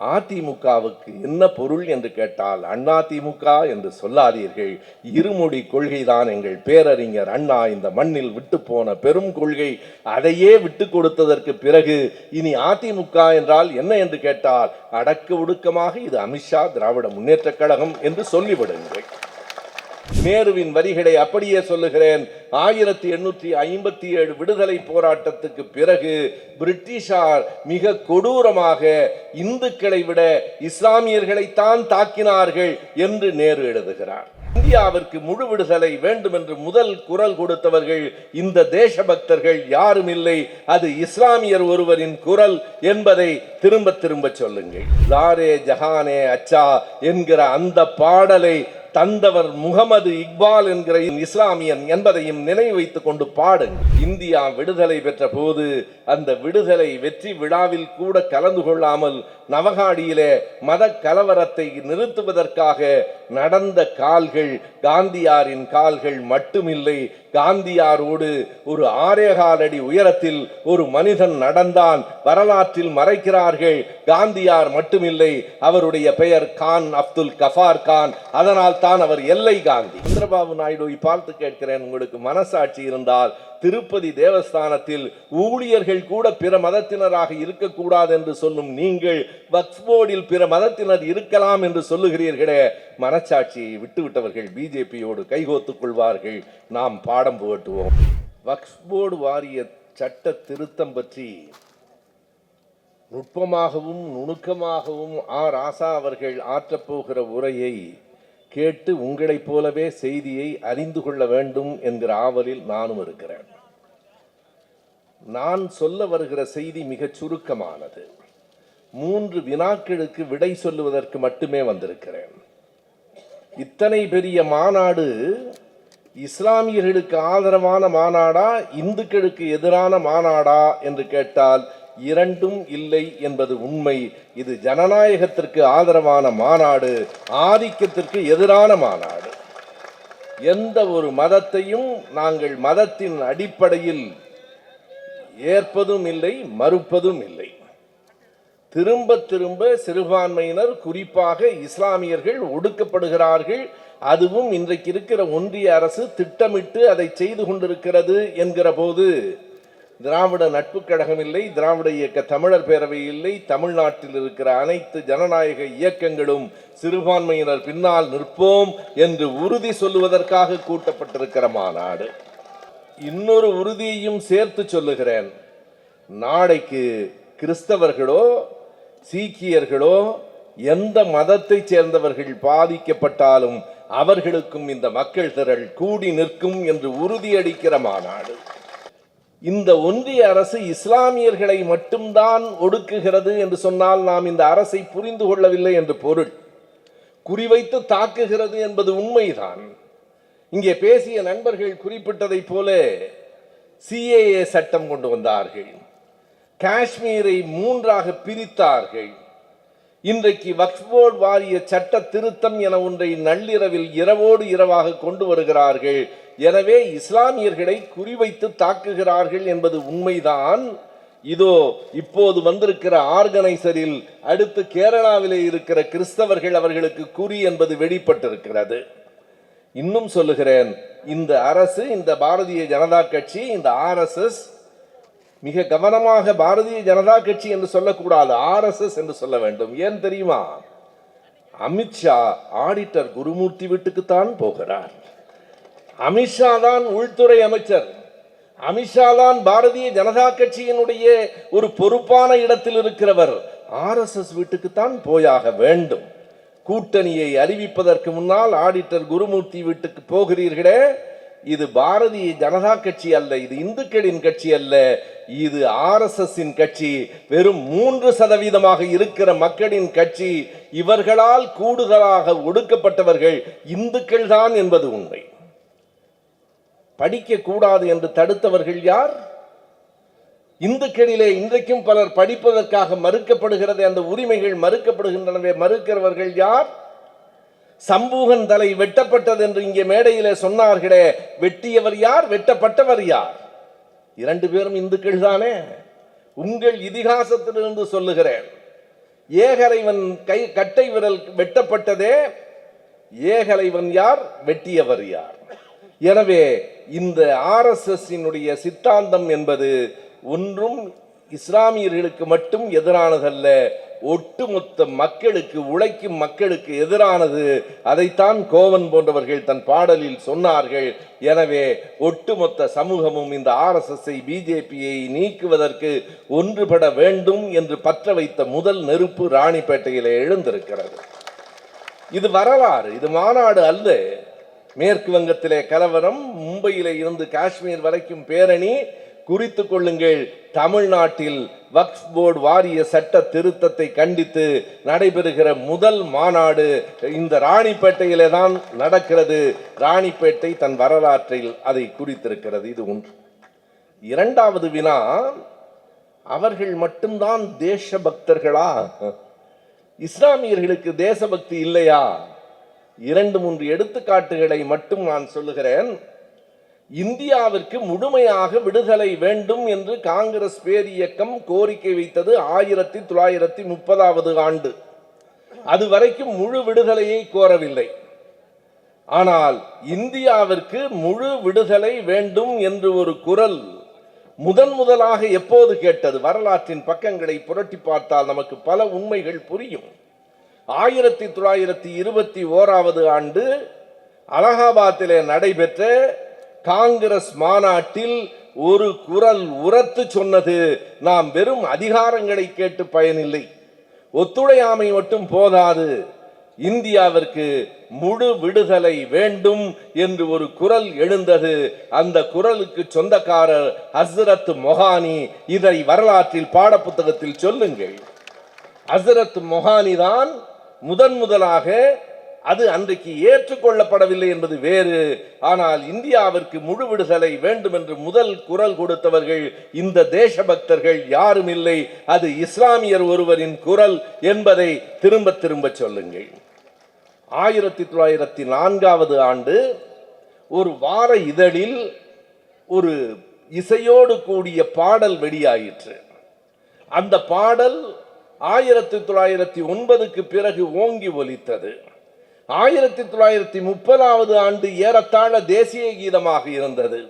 அதிமுகவுக்கு என்ன பொருள் என்று கேட்டால் அண்ணா அதிமுக என்று சொல்லாதீர்கள். இருமொழி கொள்கைதான் எங்கள் பேரறிஞர் அண்ணா. இந்த மண்ணில் விட்டு போன பெரும் கொள்கை அதையே விட்டு கொடுத்ததற்கு பிறகு இனி அதிமுக என்றால் என்ன என்று கேட்டால் அடக்க ஒடுக்கமாக இது அமித்ஷா திராவிட முன்னேற்றக் கழகம் என்று சொல்லிவிடுங்கள். நேருவின் வரிகளை அப்படியே சொல்லுகிறேன். ஆயிரத்தி எண்ணூற்றி ஐம்பத்தி ஏழு விடுதலை போராட்டத்துக்கு பிறகு பிரிட்டிஷார் மிக கொடூரமாக இந்துக்களை விட இஸ்லாமியர்களைத்தான் தாக்கினார்கள் என்று நேரு எழுதுகிறார். இந்தியாவிற்கு முழு விடுதலை வேண்டும் என்று முதல் குரல் கொடுத்தவர்கள் இந்த தேசபக்தர்கள் யாரும் இல்லை அது இஸ்லாமியர் ஒருவரின் குரல் என்பதை திரும்ப திரும்ப சொல்லுங்கள். லாரே ஜஹானே அச்சா என்கிற அந்த பாடலை தந்தவர் முகமது இக்பால் என்கிற இஸ்லாமியன் என்பதையும் நினைவு வைத்துக் கொண்டு பாடுங்கள். இந்தியா விடுதலை பெற்ற போது அந்த விடுதலை வெற்றி விழாவில் கூட கலந்து கொள்ளாமல் நவகாடியிலே மத கலவரத்தை நிறுத்துவதற்காக நடந்த கால்கள் காந்தியாரின் கால்கள் மட்டுமில்லை. காந்தியாரோடு ஒரு ஆரேகாலடி உயரத்தில் ஒரு மனிதன் நடந்தான். வரலாற்றில் மறைக்கிறார்கள். காந்தியார் மட்டுமில்லை. அவருடைய பெயர் கான் அப்துல் கஃபார் கான். அதனால் தான் அவர் எல்லை காந்தி சந்திரபாபு நாயுடுவை பார்த்து கேட்கிறேன் உங்களுக்கு மனசாட்சி இருந்தால் திருப்பதி தேவஸ்தானத்தில் ஊழியர்கள் கூட பிற மதத்தினராக இருக்கக்கூடாது என்று சொல்லும் நீங்கள் வக்ஃப் போர்டில் பிற மதத்தினர் இருக்கலாம் என்று சொல்லுகிறீர்களே. மனச்சாட்சியை விட்டுவிட்டவர்கள் பிஜேபியோடு கைகோத்துக் கொள்வார்கள். நாம் பாடம் புகட்டுவோம். வக்ஃப் போர்டு வாரிய சட்ட திருத்தம் பற்றி நுட்பமாகவும் நுணுக்கமாகவும் ஆ ராசா அவர்கள் ஆற்றப்போகிற உரையை கேட்டு உங்களைப் போலவே செய்தியை அறிந்து கொள்ள வேண்டும் என்கிற ஆவலில் நானும் இருக்கிறேன். நான் சொல்ல வருகிற செய்தி மிகச் சுருக்கமானது. மூன்று வினாக்களுக்கு விடை சொல்லுவதற்கு மட்டுமே வந்திருக்கிறேன். இத்தனை பெரிய மாநாடு இஸ்லாமியர்களுக்கு ஆதரவான மாநாடா இந்துக்களுக்கு எதிரான மாநாடா என்று கேட்டால் இரண்டும் இல்லை என்பது உண்மை. இது ஜனநாயகத்திற்கு ஆதரவான மாநாடு ஆதிக்கத்திற்கு எதிரான மாநாடு. எந்த ஒரு மதத்தையும் நாங்கள் மதத்தின் அடிப்படையில் ஏற்பதும் இல்லை மறுப்பதும் இல்லை. திரும்ப திரும்ப சிறுபான்மையினர் குறிப்பாக இஸ்லாமியர்கள் ஒடுக்கப்படுகிறார்கள். அதுவும் இன்றைக்கு இருக்கிற ஒன்றிய அரசு திட்டமிட்டு அதை செய்து கொண்டிருக்கிறது என்கிற போது திராவிட நட்பு கழகம் இல்லை திராவிட இயக்க தமிழர் பேரவை இல்லை தமிழ்நாட்டில் இருக்கிற அனைத்து ஜனநாயக இயக்கங்களும் சிறுபான்மையினர் பின்னால் நிற்போம் என்று உறுதி சொல்லுவதற்காக கூட்டப்பட்டிருக்கிற மாநாடு. இன்னொரு உறுதியையும் சேர்த்து சொல்லுகிறேன். நாளைக்கு கிறிஸ்தவர்களோ சீக்கியர்களோ எந்த மதத்தைச் சேர்ந்தவர்கள் பாதிக்கப்பட்டாலும் அவர்களுக்கும் இந்த மக்கள் திரள் கூடி நிற்கும் என்று உறுதியளிக்கிற மாநாடு. இந்த ஒன்றிய அரசு இஸ்லாமியர்களை மட்டும்தான் ஒடுக்குகிறது என்று சொன்னால் நாம் இந்த அரசை புரிந்து கொள்ளவில்லை என்று பொருள். குறிவைத்து தாக்குகிறது என்பது உண்மைதான். இங்கே பேசிய நண்பர்கள் குறிப்பிட்டதைப் போல சிஏஏ சட்டம் கொண்டு வந்தார்கள். காஷ்மீரை மூன்றாக பிரித்தார்கள். இன்றைக்கு வக்ஃபோர்டு வாரிய சட்ட திருத்தம் என ஒன்றை நள்ளிரவில் இரவோடு இரவாக கொண்டு வருகிறார்கள் எனவே இஸ்லாமியர்களை குறிவைத்து தாக்குகிறார்கள் என்பது உண்மைதான். இதோ இப்போது வந்திருக்கிற ஆர்கனைசரில் அடுத்து கேரளாவிலே இருக்கிற கிறிஸ்தவர்கள் அவர்களுக்கு குறி என்பது வெளிப்பட்டிருக்கிறது. இன்னும் சொல்லுகிறேன் இந்த அரசு இந்த பாரதிய ஜனதா கட்சி இந்த ஆர்எஸ்எஸ் மிக கவனமாக பாரதிய ஜனதா கட்சி என்று சொல்லக்கூடாது ஆர்எஸ்எஸ் என்று சொல்ல வேண்டும். ஏன் தெரியுமா? அமித்ஷா ஆடிட்டர் குருமூர்த்தி வீட்டுக்குத்தான் போகிறார். அமித்ஷா தான் உள்துறை அமைச்சர். அமித்ஷா தான் பாரதிய ஜனதா கட்சியினுடைய ஒரு பொறுப்பான இடத்தில் இருக்கிறவர். ஆர்எஸ்எஸ் வீட்டுக்குத்தான் போயாக வேண்டும். கூட்டணியை அறிவிப்பதற்கு முன்னால் ஆடிட்டர் குருமூர்த்தி வீட்டுக்கு போகிறீர்களே. இது பாரதிய ஜனதா கட்சி அல்ல இது இந்துக்களின் கட்சி அல்ல. இது ஆர்எஸ்எஸ்ஸின் கட்சி. வெறும் மூன்று சதவீதமாக இருக்கிற மக்களின் கட்சி. இவர்களால் கூடுதலாக ஒடுக்கப்பட்டவர்கள் இந்துக்கள் தான் என்பது உண்மை. படிக்க கூடாது என்று தடுத்தவர்கள் யார்? இந்துக்களிலே இன்றைக்கும் பலர் படிப்பதற்காக மறுக்கப்படுகிறது அந்த உரிமைகள் மறுக்கப்படுகின்றனவே மறுக்கிறவர்கள் யார்? சம்பூகன் தலை வெட்டப்பட்டது என்று இங்கே மேடையிலே சொன்னார்களே வெட்டியவர் யார்? வெட்டப்பட்டவர் யார்? இரண்டு பேரும் இந்துக்கள் தானே? உங்கள் இதிகாசத்திலிருந்து சொல்லுகிறேன். ஏகலைவன் கை கட்டை விரல் வெட்டப்பட்டதே ஏகலைவன் யார்? வெட்டியவர் யார்? எனவே இந்த ஆர்எஸ்எஸ்ஸினுடைய சித்தாந்தம் என்பது ஒன்றும் இஸ்லாமியர்களுக்கு மட்டும் எதிரானதல்ல ஒட்டுமொத்த மக்களுக்கு உழைக்கும் மக்களுக்கு எதிரானது. அதைத்தான் கோவன் போன்றவர்கள் தன் பாடலில் சொன்னார்கள். எனவே ஒட்டுமொத்த சமூகமும் இந்த ஆர்எஸ்எஸ்ஐ பிஜேபியை நீக்குவதற்கு ஒன்றுபட வேண்டும் என்று பற்ற வைத்த முதல் நெருப்பு ராணிப்பேட்டையில் எழுந்திருக்கிறது. இது வரலாறு இது மாநாடு அல்ல. மேற்கு வங்கத்திலே கலவரம் மும்பையிலே இருந்து காஷ்மீர் வரைக்கும் பேரணி. குறித்து கொள்ளுங்கள் தமிழ்நாட்டில் வக்ஃப் போர்டு வாரிய சட்ட திருத்தத்தை கண்டித்து நடைபெறுகிற முதல் மாநாடு இந்த ராணிப்பேட்டையிலே தான் நடக்கிறது. ராணிப்பேட்டை தன் வரலாற்றில் அதை குறித்திருக்கிறது. இது ஒன்று. இரண்டாவது வினா அவர்கள் மட்டும்தான் தேசபக்தர்களா? இஸ்லாமியர்களுக்கு தேசபக்தி இல்லையா? இரண்டு மூன்று எடுத்துக்காட்டுகளை மட்டும் நான் சொல்லுகிறேன். இந்தியாவிற்கு முழுமையாக விடுதலை வேண்டும் என்று காங்கிரஸ் பேரியக்கம் கோரிக்கை வைத்தது ஆயிரத்தி தொள்ளாயிரத்தி முப்பதாவது ஆண்டு. அது வரைக்கும் முழு விடுதலையை கோரவில்லை. ஆனால் இந்தியாவிற்கு முழு விடுதலை வேண்டும் என்று ஒரு குரல் முதன் முதலாக எப்போது கேட்டது? வரலாற்றின் பக்கங்களை புரட்டி பார்த்தால் நமக்கு பல உண்மைகள் புரியும். ஆயிரத்தி தொள்ளாயிரத்தி இருபத்தி ஓராவது ஆண்டு அலகாபாத்திலே நடைபெற்ற காங்கிரஸ் மாநாட்டில் ஒரு குரல் உரத்து சொன்னது நாம் வெறும் அதிகாரங்களை கேட்டு பயனில்லை. ஒத்துழையாமை மட்டும் போதாது. இந்தியாவிற்கு முழு விடுதலை வேண்டும் என்று ஒரு குரல் எழுந்தது. அந்த குரலுக்கு சொந்தக்காரர் ஹசரத் மொஹானி இதை வரலாற்றில் பாடப்புத்தகத்தில் சொல்லுங்கள். ஹசரத் மொஹானி தான் முதன் முதலாக அது அன்றைக்கு ஏற்றுக்கொள்ளப்படவில்லை என்பது வேறு. ஆனால் இந்தியாவிற்கு முழு விடுதலை வேண்டும் என்று முதல் குரல் கொடுத்தவர்கள் இந்த தேசபக்தர்கள் யாரும் இல்லை அது இஸ்லாமியர் ஒருவரின் குரல் என்பதை திரும்ப திரும்ப சொல்லுங்கள். ஆயிரத்தி தொள்ளாயிரத்தி நான்காவது ஆண்டு ஒரு வார இதழில் ஒரு இசையோடு கூடிய பாடல் வெளியாயிற்று. அந்த பாடல் ஆயிரத்தி தொள்ளாயிரத்தி ஒன்பதுக்கு பிறகு ஓங்கி ஒலித்தது. ஆயிரத்தி தொள்ளாயிரத்தி முப்பதாவது ஆண்டு ஏறத்தாழ தேசிய கீதமாக இருந்தது.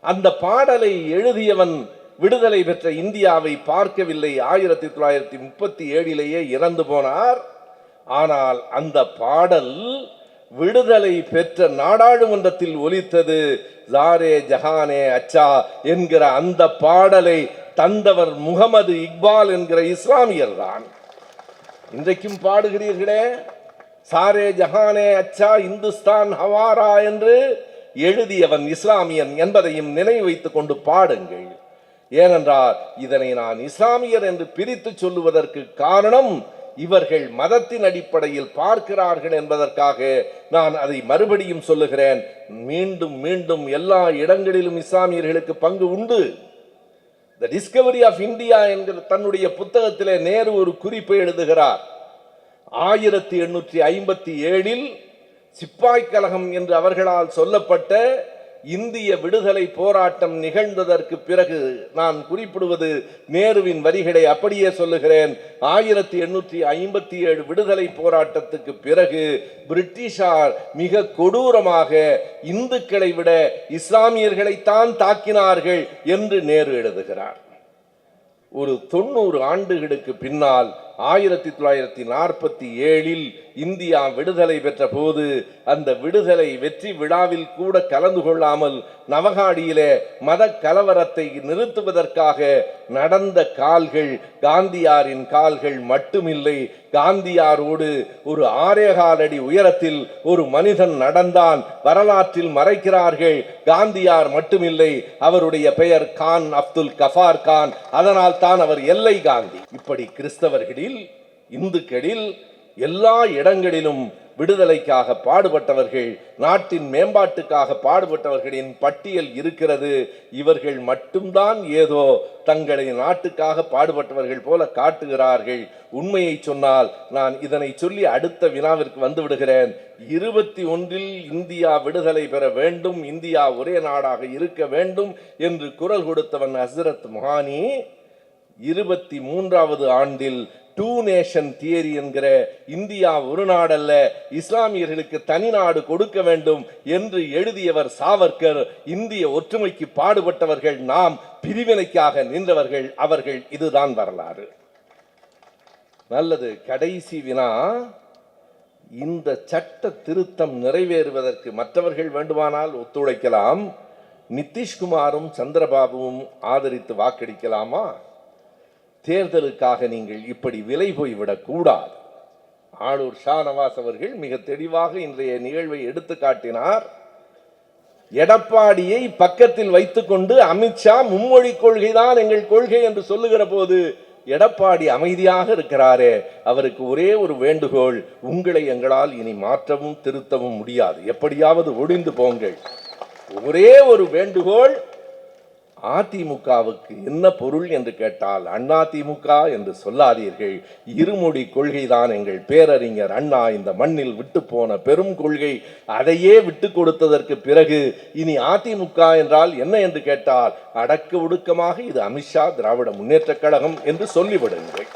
அந்த பாடலை எழுதியவன் விடுதலை பெற்ற இந்தியாவை பார்க்கவில்லை. ஆயிரத்தி தொள்ளாயிரத்தி முப்பத்தி ஏழிலேயே இறந்து போனார். ஆனால் அந்த பாடல் விடுதலை பெற்ற நாடாளுமன்றத்தில் ஒலித்தது. ஜாரே ஜஹானே அச்சா என்கிற அந்த பாடலை தந்தவர் முகமது இக்பால் என்கிற இஸ்லாமியர் தான். இன்றைக்கும் பாடுகிறீர்களே சாரே ஜஹானே அச்சா இந்துஸ்தான் ஹவாரா என்று எழுதியவன் இஸ்லாமியன் என்பதையும் நினைவு வைத்துக் கொண்டு பாடுங்கள். ஏனென்றால் இதனை நான் இஸ்லாமியர் என்று பிரித்து சொல்லுவதற்கு காரணம் இவர்கள் மதத்தின் அடிப்படையில் பார்க்கிறார்கள் என்பதற்காக நான் அதை மறுபடியும் சொல்லுகிறேன். மீண்டும் மீண்டும் எல்லா இடங்களிலும் இஸ்லாமியர்களுக்கு பங்கு உண்டு. த டிஸ்கவரி ஆஃப் இந்தியா என்கிற தன்னுடைய புத்தகத்திலே நேரு ஒரு குறிப்பை எழுதுகிறார். ஆயிரத்தி எண்ணூற்றி ஐம்பத்தி ஏழில் சிப்பாய் கழகம் என்று அவர்களால் சொல்லப்பட்ட இந்திய விடுதலை போராட்டம் நிகழ்ந்ததற்கு பிறகு நான் குறிப்பிடுவது நேருவின் வரிகளை அப்படியே சொல்லுகிறேன். ஆயிரத்தி எண்ணூற்றி ஐம்பத்தி ஏழு விடுதலை போராட்டத்துக்கு பிறகு பிரிட்டிஷார் மிக கொடூரமாக இந்துக்களை விட இஸ்லாமியர்களைத்தான் தாக்கினார்கள் என்று நேரு எழுதுகிறார். ஒரு தொண்ணூறு ஆண்டுகளுக்கு பின்னால் ஆயிரத்தி தொள்ளாயிரத்தி நாற்பத்தி ஏழில் இந்தியா விடுதலை பெற்ற போது அந்த விடுதலை வெற்றி விழாவில் கூட கலந்து கொள்ளாமல் நவகாடியிலே மத கலவரத்தை நிறுத்துவதற்காக நடந்த கால்கள் காந்தியாரின் கால்கள் மட்டுமில்லை. காந்தியாரோடு ஒரு ஆரேகாலடி அடி உயரத்தில் ஒரு மனிதன் நடந்தான். வரலாற்றில் மறைக்கிறார்கள். காந்தியார் மட்டுமில்லை. அவருடைய பெயர் கான் அப்துல் கஃபார் கான். அதனால் தான் அவர் எல்லை காந்தி. இப்படி கிறிஸ்தவர்களில் இந்துக்களில் எல்லா இடங்களிலும் விடுதலைக்காக பாடுபட்டவர்கள் நாட்டின் மேம்பாட்டுக்காக பாடுபட்டவர்களின் பட்டியல் இருக்கிறது. இவர்கள் மட்டும்தான் ஏதோ தங்களை நாட்டுக்காக பாடுபட்டவர்கள் போல காட்டுகிறார்கள். உண்மையை சொன்னால் நான் இதனை சொல்லி அடுத்த வினாவிற்கு வந்து விடுகிறேன். இருபத்தி ஒன்றில் இந்தியா விடுதலை பெற வேண்டும் இந்தியா ஒரே நாடாக இருக்க வேண்டும் என்று குரல் கொடுத்தவன் ஹசரத் மொஹானி இருபத்தி மூன்றாவது ஆண்டில் டூ நேஷன் தியரி என்கிற இந்தியா ஒரு நாடல்ல இஸ்லாமியர்களுக்கு தனி நாடு கொடுக்க வேண்டும் என்று எழுதியவர் சாவர்கர் இந்திய ஒற்றுமைக்கு பாடுபட்டவர்கள் நாம் பிரிவினைக்காக நின்றவர்கள் அவர்கள் இதுதான் வரலாறு. நல்லது கடைசி வினா. இந்த சட்ட திருத்தம் நிறைவேறுவதற்கு மற்றவர்கள் வேண்டுமானால் ஒத்துழைக்கலாம். நிதிஷ்குமாரும் சந்திரபாபுவும் ஆதரித்து வாக்களிக்கலாமா? தேர்தலுக்காக நீங்கள் இப்படி விலை போய்விடக்கூடாது. ஆளூர் ஷா நவாஸ் அவர்கள் மிக தெளிவாக இன்றைய நிகழ்வை எடுத்து காட்டினார். எடப்பாடியை பக்கத்தில் வைத்துக்கொண்டு அமித்ஷா மும்மொழி கொள்கைதான் எங்கள் கொள்கை என்று சொல்லுகிற போது எடப்பாடி அமைதியாக இருக்கிறாரே. அவருக்கு ஒரே ஒரு வேண்டுகோள் உங்களை எங்களால் இனி மாற்றவும் திருத்தவும் முடியாது. எப்படியாவது ஒடிந்து போங்கள். ஒரே ஒரு வேண்டுகோள் அதிமுகவுக்கு என்ன பொருள் என்று கேட்டால் அண்ணா திமுக என்று சொல்லாதீர்கள். இருமொழி கொள்கைதான் எங்கள் பேரறிஞர் அண்ணா இந்த மண்ணில் விட்டு போன பெரும் கொள்கை. அதையே விட்டு கொடுத்ததற்கு பிறகு இனி அதிமுக என்றால் என்ன என்று கேட்டால் அடக்க ஒடுக்கமாக இது அமித்ஷா திராவிட முன்னேற்றக் கழகம் என்று சொல்லிவிடுங்கள்.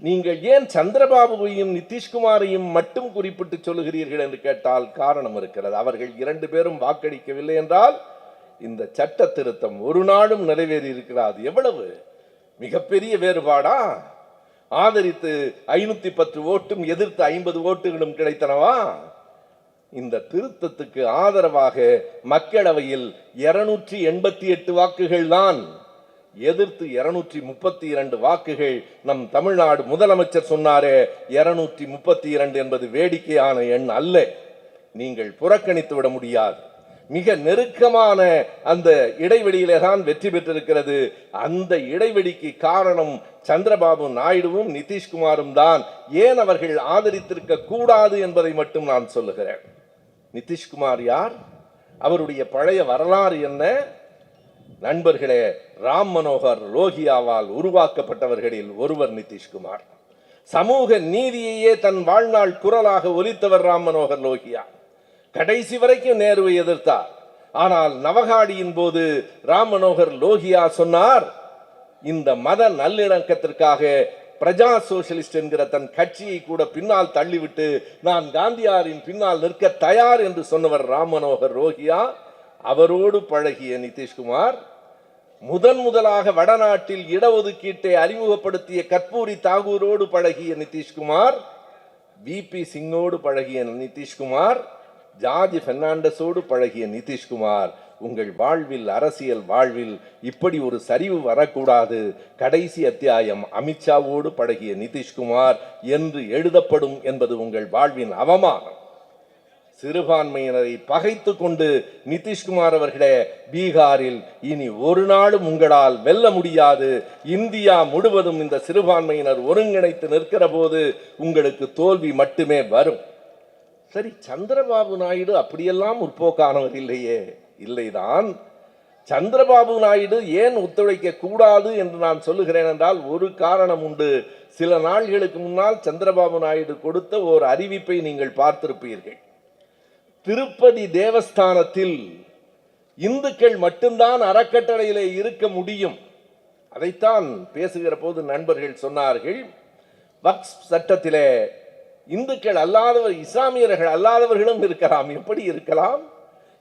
நீங்கள் ஏன் சந்திரபாபுவையும் நிதிஷ்குமாரையும் மட்டும் குறிப்பிட்டு சொல்லுகிறீர்கள் என்று கேட்டால் காரணம் இருக்கிறது. அவர்கள் இரண்டு பேரும் வாக்களிக்கவில்லை என்றால் இந்த சட்ட திருத்தம் ஒரு நாளும் நிறைவேறி இருக்கிறாது எவ்வளவு? மிகப்பெரிய வேறுபாடா? ஆதரித்து ஐநூத்தி பத்து ஓட்டும் எதிர்த்து ஐம்பது ஓட்டுகளும் கிடைத்தனவா? இந்த திருத்தத்துக்கு ஆதரவாக மக்களவையில் இருநூற்றி எண்பத்தி எட்டு வாக்குகள் தான் எதிர்த்து இருநூற்றி முப்பத்தி இரண்டு வாக்குகள் நம் தமிழ்நாடு முதலமைச்சர் சொன்னாரே இருநூற்றி முப்பத்தி இரண்டு என்பது வேடிக்கையான எண் அல்ல. நீங்கள் புறக்கணித்து விட முடியாது. மிக நெருக்கமான அந்த இடைவெளியிலே தான் வெற்றி பெற்றிருக்கிறது. அந்த இடைவெளிக்கு காரணம் சந்திரபாபு நாயுடுவும் நிதிஷ்குமாரும் தான். ஏன் அவர்கள் ஆதரித்திருக்க கூடாது என்பதை மட்டும் நான் சொல்லுகிறேன். நிதிஷ்குமார் யார்? அவருடைய பழைய வரலாறு என்ன? நண்பர்களே ராம் மனோகர் லோகியாவால் உருவாக்கப்பட்டவர்களில் ஒருவர் நிதிஷ்குமார். சமூக நீதியையே தன் வாழ்நாள் குரலாக ஒலித்தவர் ராம் மனோகர் லோகியா. கடைசி வரைக்கும் நேருவை எதிர்த்தார். ஆனால் நவகாடியின் போது ராம் மனோகர் லோகியா சொன்னார் இந்த மத நல்லிணக்கத்திற்காக பிரஜா சோசியலிஸ்ட் என்கிற தன் கட்சியை கூட பின்னால் தள்ளிவிட்டு நான் காந்தியாரின் பின்னால் நிற்க தயார் என்று சொன்னவர் ராம் மனோகர் ரோஹியா அவரோடு பழகிய நிதிஷ்குமார் முதன் முதலாக வடநாட்டில் இடஒதுக்கீட்டை அறிமுகப்படுத்திய கற்பூரி தாகூரோடு பழகிய நிதிஷ்குமார் பிபி சிங்கோடு பழகிய நிதிஷ்குமார் ஜார்ஜ் பெர்னாண்டஸோடு பழகிய நிதிஷ்குமார். உங்கள் வாழ்வில் அரசியல் வாழ்வில் இப்படி ஒரு சரிவு வரக்கூடாது. கடைசி அத்தியாயம் அமித்ஷாவோடு பழகிய நிதிஷ்குமார் என்று எழுதப்படும் என்பது உங்கள் வாழ்வின் அவமானம். சிறுபான்மையினரை பகைத்து கொண்டு நிதிஷ்குமார் அவர்களே பீகாரில் இனி ஒரு நாளும் உங்களால் வெல்ல முடியாது. இந்தியா முழுவதும் இந்த சிறுபான்மையினர் ஒருங்கிணைத்து நிற்கிற போது உங்களுக்கு தோல்வி மட்டுமே வரும். சரி சந்திரபாபு நாயுடு அப்படியெல்லாம் முற்போக்கானவர் இல்லையே இல்லைதான். சந்திரபாபு நாயுடு ஏன் ஒத்துழைக்க கூடாது என்று நான் சொல்லுகிறேன் என்றால் ஒரு காரணம் உண்டு. சில நாள்களுக்கு முன்னால் சந்திரபாபு நாயுடு கொடுத்த ஒரு அறிவிப்பை நீங்கள் பார்த்திருப்பீர்கள். திருப்பதி தேவஸ்தானத்தில் இந்துக்கள் மட்டும்தான் அறக்கட்டளையிலே இருக்க முடியும். அதைத்தான் பேசுகிற போது நண்பர்கள் சொன்னார்கள் வக்ஸ் சட்டத்திலே இந்துக்கள் அல்லாதவர் இஸ்லாமியர்கள் அல்லாதவர்களும் இருக்கலாம். எப்படி இருக்கலாம்?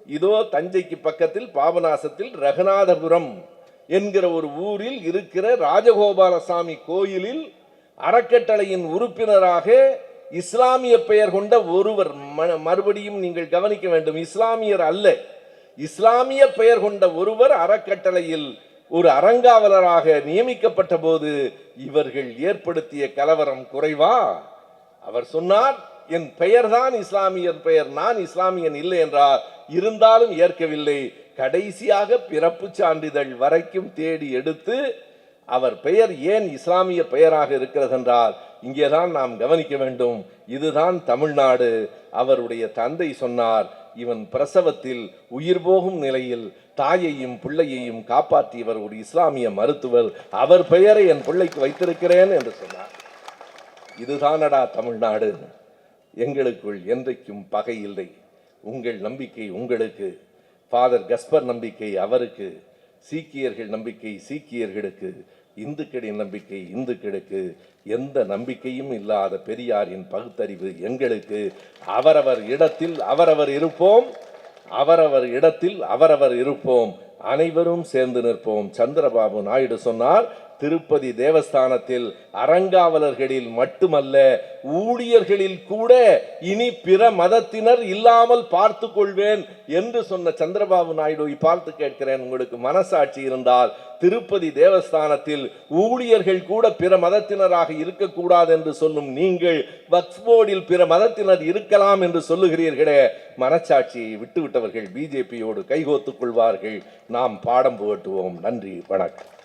இதோ தஞ்சைக்கு பக்கத்தில் பாபநாசத்தில் ரகுநாதபுரம் என்கிற ஒரு ஊரில் இருக்கிற ராஜகோபாலசாமி கோயிலில் அறக்கட்டளையின் உறுப்பினராக இஸ்லாமிய பெயர் கொண்ட ஒருவர் ம- மறுபடியும் நீங்கள் கவனிக்க வேண்டும் இஸ்லாமியர் அல்ல. இஸ்லாமிய பெயர் கொண்ட ஒருவர் அறக்கட்டளையில் ஒரு அறங்காவலராக நியமிக்கப்பட்ட போது இவர்கள் ஏற்படுத்திய கலவரம் குறைவா? அவர் சொன்னார் என் பெயர்தான் இஸ்லாமியர் பெயர் நான் இஸ்லாமியன் இல்லை என்றார் இருந்தாலும் ஏற்கவில்லை. கடைசியாக பிறப்பு சான்றிதழ் வரைக்கும் தேடி எடுத்து அவர் பெயர் ஏன் இஸ்லாமிய பெயராக இருக்கிறது என்றால் இங்கேதான் நாம் கவனிக்க வேண்டும். இதுதான் தமிழ்நாடு. அவருடைய தந்தை சொன்னார் இவன் பிரசவத்தில் உயிர் போகும் நிலையில் தாயையும் பிள்ளையையும் காப்பாற்றியவர் ஒரு இஸ்லாமிய மருத்துவர். அவர் பெயரை என் பிள்ளைக்கு வைத்திருக்கிறேன் என்று சொன்னார். இதுதானடா தமிழ்நாடு. எங்களுக்குள் என்றைக்கும் பகை இல்லை. உங்கள் நம்பிக்கை உங்களுக்கு. ஃபாதர் கஸ்பர் நம்பிக்கை அவருக்கு. சீக்கியர்கள் நம்பிக்கை சீக்கியர்களுக்கு. இந்துக்களின் நம்பிக்கை இந்துக்களுக்கு எந்த நம்பிக்கையும் இல்லாத பெரியாரின் பகுத்தறிவு எங்களுக்கு. அவரவர் இடத்தில் அவரவர் இருப்போம். அவரவர் இடத்தில் அவரவர் இருப்போம். அனைவரும் சேர்ந்து நிற்போம். சந்திரபாபு நாயுடு சொன்னார் திருப்பதி தேவஸ்தானத்தில் அறங்காவலர்களில் மட்டுமல்ல ஊழியர்களில் கூட இனி பிற மதத்தினர் இல்லாமல் பார்த்து கொள்வேன் என்று சொன்ன சந்திரபாபு நாயுடுவை பார்த்து கேட்கிறேன் உங்களுக்கு மனசாட்சி இருந்தால் திருப்பதி தேவஸ்தானத்தில் ஊழியர்கள் கூட பிற மதத்தினராக இருக்கக்கூடாது என்று சொல்லும் நீங்கள் வக்ஃப் போர்டில் பிற மதத்தினர் இருக்கலாம் என்று சொல்லுகிறீர்களே. மனச்சாட்சியை விட்டுவிட்டவர்கள் பிஜேபியோடு கைகோத்துக் கொள்வார்கள். நாம் பாடம் புகட்டுவோம். நன்றி வணக்கம்.